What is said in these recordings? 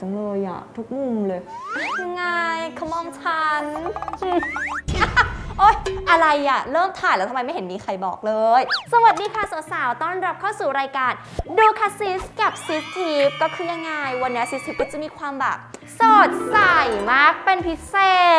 จังเลยอะทุกมุมเลยไงขมองฉันโอ๊ยอะไรอะเริ่มถ่ายแล้วทำไมไม่เห็นมีใครบอกเลย สวัสดีค่ะสาวๆต้อนรับเข้าสู่รายการดูคาซิสกับซิสทีฟก็คือยังไงวันนี้ซิสทีฟก็จะมีความแบบ สดใสมากเป็นพิเศ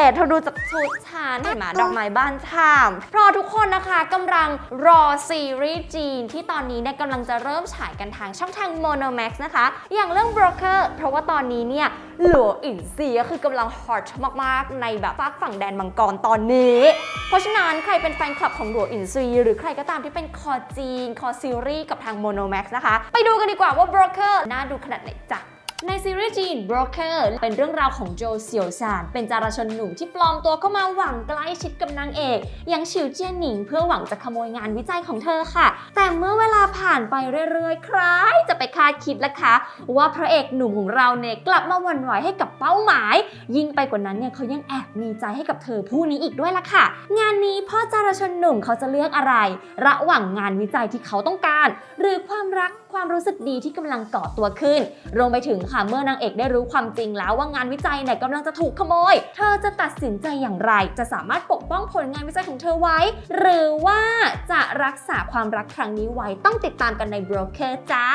ษ เธอดูจากชุดฉันเห็นไหมดอกไม้บ้านช่ำเพราะทุกคนนะคะกำลังรอซีรีส์จีน ที่ตอนนี้เนี่ยกำลังจะเริ่มฉายกันทางช่องทาง Monomax นะคะ อย่างเรื่อง Broker เพราะว่าตอนนี้เนี่ยหลัวอินซีก็คือกำลังฮอตมากๆ ในแบบฝากฝั่งแดนมังกรตอนนี้ เพราะฉะนั้นใครเป็นแฟนคลับของหลัวอินซีหรือใครก็ตามที่เป็นคอจีน คอซีรีส์กับทาง Monomax นะคะ ไปดูกันดีกว่าว่า Broker น่าดูขนาดไหนจ้ะ ในซีรีส์จีน Broker เป็นเรื่องราวของโจเสี่ยวซานเป็นจารชนหนุ่มที่ปลอมตัวเข้ามาหวังใกล้ชิดกับนางเอกอย่างฉิวเจี้ยนหนิง เพื่อหวังจะขโมยงานวิจัยของเธอค่ะ แต่เมื่อเวลาผ่านไปเรื่อยๆ ใครจะไปคาดคิดล่ะคะ ว่าพระเอกหนุ่มของเราเนี่ยกลับมาหวั่นไหวให้กับเป้าหมาย ยิ่งไปกว่านั้นเนี่ยเขายังแอบมีใจให้กับเธอผู้นี้อีกด้วยล่ะค่ะ งานนี้พ่อจารชนหนุ่มเขาจะเลือกอะไร ระหว่างงานวิจัยที่เขาต้องการ หรือความรักความรู้สึกดีที่กำลังก่อตัวขึ้นรวมไปถึงค่ะ เมื่อนางเอกได้รู้ความจริงแล้วว่างานวิจัยเนี่ยกำลังจะถูกขโมย เธอจะตัดสินใจอย่างไร จะสามารถปกป้องผลงานวิจัยของเธอไว้ หรือว่าจะรักษาความรักครั้งนี้ไว้ต้องติดตามกันใน Broker จ้า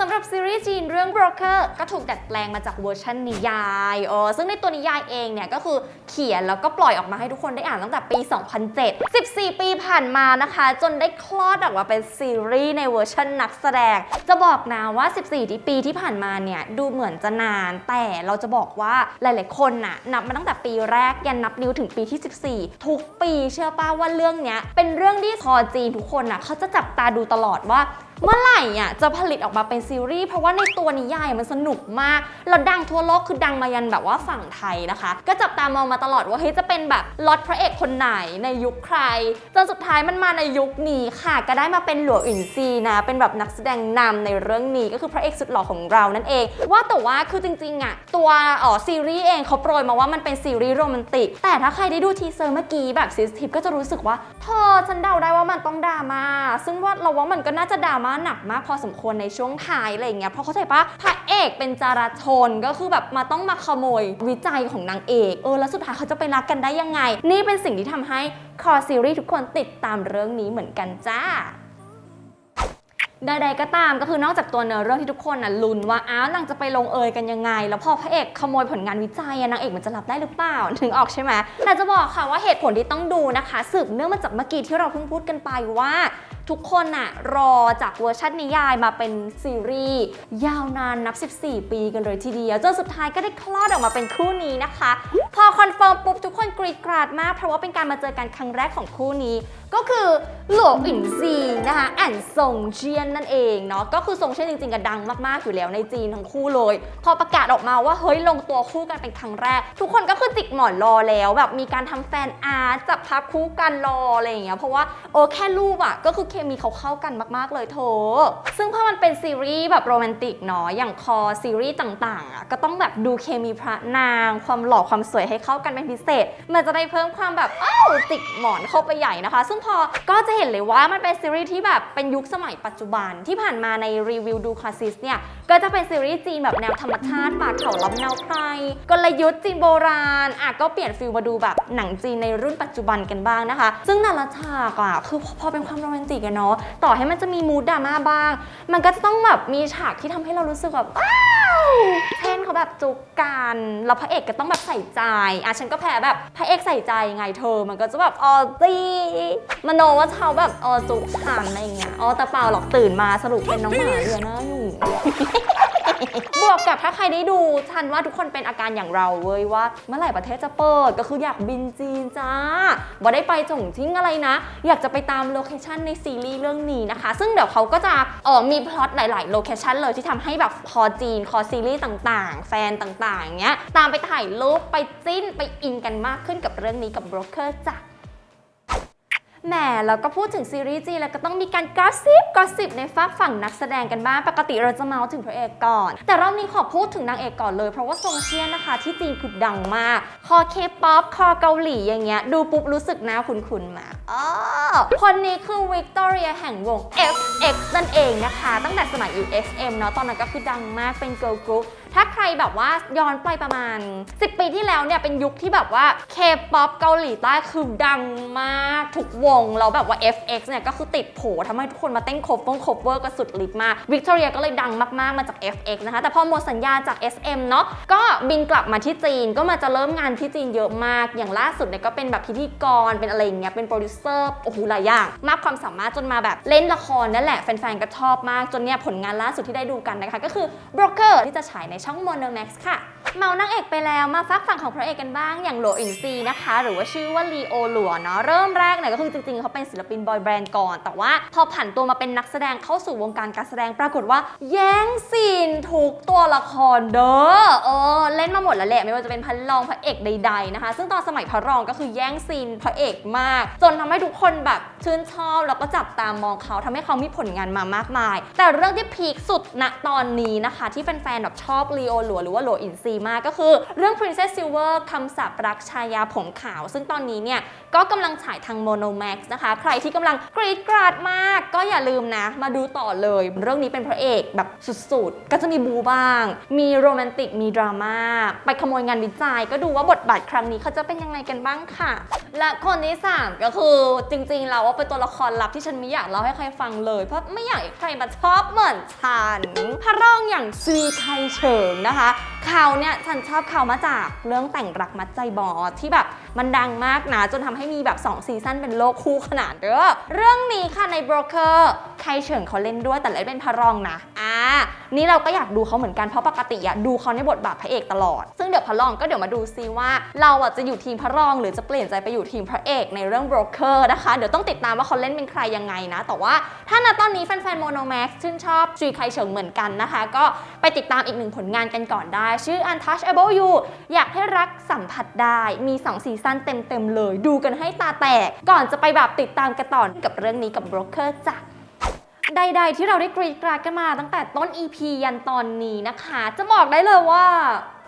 สำหรับซีรีส์จีนเรื่อง Broker ก็ถูกดัดแปลงมาจากเวอร์ชันนิยายเออซึ่งในตัวนิยายเองเนี่ยก็คือเขียนแล้วก็ปล่อยออกมาให้ทุกคนได้อ่านตั้งแต่ปี 2007 14 ปีผ่านมานะคะ จนได้คลอดออกมาเป็นซีรีส์ในเวอร์ชันนักแสดง จะบอกนะว่า 14ที่ปีที่ผ่านมาเนี่ยดูเหมือนจะนาน แต่เราจะบอกว่าหลายๆคนน่ะนับมาตั้งแต่ปีแรกยันนับนิ้วถึงปีที่ 14 ทุกปีเชื่อป้าว่าเรื่องเนี้ยเป็นเรื่องที่พอจีนทุกคนน่ะเขาจะจับตาดูตลอดว่า เมื่อไหร่อะจะผลิตออกมาเป็นซีรีส์เพราะว่าในตัวนิยายมันสนุกมากแล้วดังทั่วโลกคือดังมายันแบบว่าฝั่งไทยนะคะ ก็จับตามองมาตลอดว่าเฮ้ยจะเป็นแบบล็อตพระเอกคนไหนในยุคใครจนสุดท้ายมันมาในยุคนี้ค่ะ ก็ได้มาเป็นหลวงอินซีนะเป็นแบบนักแสดงนำในเรื่องนี้ก็คือพระเอกสุดหล่อของเรานั่นเอง ว่าแต่ว่าคือจริงๆอะตัวอ๋อซีรีส์เองเขาโปรยมาว่ามันเป็นซีรีส์โรแมนติกแต่ถ้าใครได้ดูทีเซอร์เมื่อกี้แบบซิสทิปก็จะรู้สึกว่าเธอฉันเดาได้ว่ามันต้องดราม่าซึ่งว่าเราว่ามันก็น่าจะดราม่าหนักมากพอสมควรในช่วงท้ายอะไรอย่างเงี้ยเพราะเขาใจปะพระเอกเป็นจาราชนก็คือแบบมาต้องมาขโมยวิจัยของนางเอกเออแล้วสุดท้ายเขาจะไปรักกันได้ยังไง นี่เป็นสิ่งที่ทำให้คอซีรีส์ทุกคนติดตามเรื่องนี้เหมือนกันจ้าใดๆก็ตามก็คือนอกจากตัวเนื้อเรื่องที่ทุกคนน่ะลุ้นว่าอ้าวนางจะไปลงเอยกันยังไง แล้วพอพระเอกขโมยผลงานวิจัยนางเอกมันจะรับได้หรือเปล่าถึงออกใช่ไหมแต่จะบอกค่ะว่าเหตุผลที่ต้องดูนะคะ สืบเนื่องมาจากเมื่อกี้ที่เราเพิ่งพูดกันไปว่า ทุกคนน่ะรอจากเวอร์ชันนิยายมาเป็นซีรีส์ยาวนานนับ 14 ปีกันเลยทีเดียวจนสุดท้ายก็ได้คลอดออกมาเป็นคู่นี้นะคะ พอคอนเฟิร์มปุ๊บทุกคน รีดกราดมาก เพราะว่าเป็นการมาเจอกันครั้งแรกของคู่นี้ ก็คือหลวงอินซีนะคะแอนซงเจียนนั่นเองเนาะก็คือซงเจียนจริงๆก็ดังมากๆอยู่แล้วในจีนทั้งคู่เลย พอประกาศออกมาว่าเฮ้ยลงตัวคู่กันเป็นครั้งแรก ทุกคนก็คือจิกหมอนรอแล้วแบบมีการทำแฟนอาร์ตจับภาพคู่กันรออะไรอย่างเงี้ยเพราะว่าโอ้แค่รูปอะก็คือเคมีเขาเข้ากันมากๆเลยโถซึ่งพอมันเป็นซีรีส์แบบโรแมนติกเนาะอย่างคอซีรีส์ต่างๆอะก็ต้องแบบดูเคมีพระนาง ความหล่อความสวยให้เข้ากันเป็นพิเศษมันจะได้เพิ่มความแบบอ้าวจิกหมอนเข้าไปใหญ่นะคะ ซึ่งพอก็จะเห็นเลยว่ามันเป็นซีรีส์ที่แบบเป็นยุคสมัยปัจจุบันที่ผ่านมาในรีวิวดูคลาสสิสเนี่ยก็จะเป็นซีรีส์จีนแบบแนวธรรมชาติป่าเขาล้ำแนวไพรกลยุทธ์จีนโบราณอะก็เปลี่ยนฟิลมาดูแบบหนังจีนในรุ่นปัจจุบันกันบ้างนะคะ ซึ่งแต่ละฉากอะคือพอเป็นความโรแมนติกอะเนาะต่อให้มันจะมีมูดดราม่าบ้าง มันก็จะต้องแบบมีฉากที่ทำให้เรารู้สึกแบบอ้า เช่นเขาแบบจุกกันแล้วพระเอกก็ต้องแบบใส่ใจอะฉันก็แพ้แบบพระเอกใส่ใจไงเธอ มันก็จะแบบอ๋อตีมโนว่าเขาแบบอ๋อจุกฉันอะไรอย่างเงี้ยอ๋อแต่เปล่าหรอกตื่นมาสรุปเป็นน้องหมาเดือหน้าอยู่ บวกกับถ้าใครได้ดูฉันว่าทุกคนเป็นอาการอย่างเราเว้ยว่า เมื่อไหร่ประเทศจะเปิดก็คืออยากบินจีนจ้าบ่ได้ไปจ่งทิ้งอะไรนะ อยากจะไปตามโลเคชันในซีรีส์เรื่องนี้นะคะ ซึ่งเดี๋ยวเขาก็จะเออมีพล็อตหลาย ๆ โลเคชันเลยที่ทำให้แบบคอจีนคอซีรีส์ต่างๆ แฟนต่างๆเงี้ยตามไปถ่ายรูปไปจิ้นไปอินกันมากขึ้นกับเรื่องนี้กับโบรกเกอร์จ้ะ แหมแล้วก็พูดถึงซีรีส์จีนแล้วก็ต้องมีการกอสซิปกอสซิปในฝากฝั่งนักแสดงกันบ้าง ปกติเราจะเมาส์ถึงพระเอกก่อน แต่รอบนี้ขอพูดถึงนางเอกก่อนเลย เพราะว่าทรงเชียนนะคะ ที่จีนคือดังมาก คอเคป๊อปคอเกาหลีอย่างเงี้ย ดูปุ๊บรู้สึกหน้าคุ้นๆมากอ๋อคนนี้คือวิกตอเรียแห่งวง X นั่นเองนะคะ ตั้งแต่สมัย USM เนาะตอนนั้นก็คือดังมากเป็นเกิร์ลกรุ๊ปถ้าใครแบบว่าย้อนไปประมาณ 10 ปีที่แล้วเนี่ย เป็นยุคที่แบบว่า K-POP เกาหลีใต้คือดังมากทุกวง แล้วแบบว่า FX เนี่ย ก็คือติดโผทำให้ทุกคนมาเต้นโคฟงโคเวอร์ก็สุดฤทธิ์มากวิกตอเรียก็เลยดังมาก ๆ มาจาก FX นะคะ แต่พอหมดสัญญาจาก SM เนาะก็บินกลับมาที่จีนก็มาจะเริ่มงานที่จีนเยอะมากอย่างล่าสุดเนี่ยก็เป็นแบบพิธีกรเป็นอะไรอย่างเงี้ยเป็นโปรดิวเซอร์โอ้โหหลายอย่างมากความสามารถจนมาแบบเล่นละครนั่นแหละแฟนๆ ก็ชอบมากจนเนี่ยผลงานล่าสุดที่ได้ดูกันนะคะ ก็คือ Broker ที่จะฉายในช่อง Monomax ค่ะ เมานางเอกไปแล้วมาฟักฝั่งของพระเอกกันบ้างอย่างโหลอินซีนะคะ หรือว่าชื่อว่าลีโอหลัวเนาะเริ่มแรกเนี่ยก็คือจริงๆ เขาเป็นศิลปินบอยแบนด์ก่อน แต่ว่าพอผันตัวมาเป็นนักแสดงเข้าสู่วงการการแสดงปรากฏว่า แย่งซีนทุกตัวละครเด้อเออเล่นมาหมดแล้วแหละไม่ว่าจะเป็นพระรองพระเอกใด ๆนะคะ ซึ่งตอนสมัยพระรองก็คือแย่งซีนพระเอกมาก จนทำให้ทุกคนแบบชื่นชอบแล้วก็จับตามองเขาทำให้เขามีผลงานมามากมาย แต่เรื่องที่พีคสุดณตอนนี้นะคะ ที่แฟนๆแบบชอบลีโอหลัวหรือว่าโลอินซีมากก็คือ เรื่อง Princess Silver คำสาปรักชายาผมขาว ซึ่งตอนนี้เนี่ยก็กำลังฉายทาง Monomax นะคะ ใครที่กำลังกรีดกราดมาก ก็อย่าลืมนะ มาดูต่อเลย เรื่องนี้เป็นพระเอกแบบสุดๆ ก็จะมีบูบ้าง มีโรแมนติก มีดราม่า ไปขโมยงานวิจัย ก็ดูว่าบทบาทครั้งนี้เขาจะเป็นยังไงกันบ้างค่ะ และคนที่3ก็คือจริงๆแล้วว่าเป็นตัวละครลับที่ฉันไม่อยากเล่าให้ใครฟังเลยเพราะไม่อยากให้ใครมาชอบเหมือนฉันพระรองอย่างซีไคเฉิงนะคะ เขาเนี่ยฉันชอบเขามาจากเรื่องแต่งรักมัดใจบอสที่แบบมันดังมากนะ จนทำให้มีแบบ 2 ซีซั่นเป็นโลกคู่ขนาดเด้อเรื่องนี้ค่ะใน Broker ไคเฉิงเขาเล่นด้วยแต่เล่นเป็นพระรองนะอ่านี่เราก็อยากดูเขาเหมือนกันเพราะปกติอะดูเขาในบทบาทพระเอกตลอด ซึ่งเดี๋ยวพระรองก็เดี๋ยวมาดูซิว่า เราอะจะอยู่ทีมพระรองหรือจะเปลี่ยนใจไปอยู่ทีมพระเอกในเรื่อง Broker นะคะเดี๋ยวต้องติดตามว่าเขาเล่นเป็นใครยังไงนะ แต่ว่าถ้าณตอนนี้แฟนๆ Monomax ชื่นชอบจุยไคเฉิงเหมือนกันนะคะ ก็ ไปติดตามอีกหนึ่งผลงานกันก่อนได้ ชื่อ Untouchable You อยากให้รักสัมผัสได้มี 2 ซีซั่นเต็ม ๆ เลย ดูกันให้ตาแตก ก่อนจะไปแบบติดตามกันต่อกับเรื่องนี้กับ Broker จ้ะใดๆ ที่เราได้กรีดกราดกันมาตั้งแต่ต้น EP ยันตอนนี้นะคะ จะบอกได้เลยว่า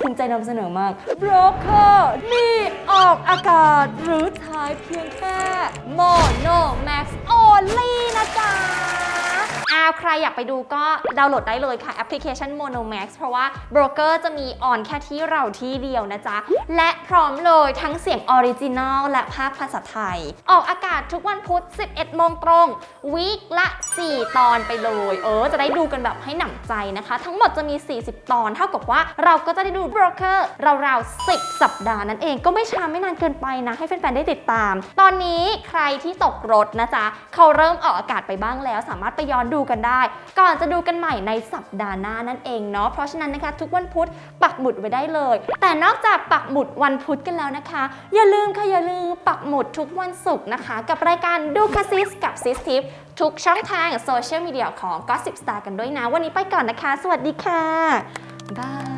ภูมิใจนำเสนอมาก Broker มีออกอากาศหรือฉายเพียงแค่ Mono Max Only นะจ๊ะ อ้าวใครอยากไปดูก็ดาวน์โหลดได้เลยค่ะ แอปพลิเคชัน Mono Max เพราะว่า Broker จะมีออนแค่ที่เราที่เดียวนะจ๊ะ และพร้อมเลยทั้งเสียงออริจินอลและภาคภาษาไทย ออกอากาศทุกวันพุธ 11 โมงตรง วีคละ 4 ตอนไปเลย เออ จะได้ดูกันแบบให้หนำใจนะคะ ทั้งหมดจะมี 40 ตอน เท่ากับว่าเราก็จะได้ดู Broker ราวๆ10 สัปดาห์นั่นเองก็ไม่ช้าไม่นานเกินไปนะ ให้แฟนๆได้ติดตาม ตอนนี้ใครที่ตกรถนะจ๊ะเขาเริ่มออกอากาศไปบ้างแล้ว สามารถไปย้อนดูกันได้ ก่อนจะดูกันใหม่ในสัปดาห์หน้านั่นเองเนาะเพราะฉะนั้นนะคะทุกวันพุธปักหมุดไว้ได้เลย แต่นอกจากปักหมุดวันพุธกันแล้วนะคะ อย่าลืมค่ะอย่าลืมปักหมุดทุกวันศุกร์นะคะ กับรายการดูคาซิสกับซิสทิปทุกช่องทางโซเชียลมีเดียของ Gossip Star กันด้วยนะ วันนี้ไปก่อนนะคะ สวัสดีค่ะบาย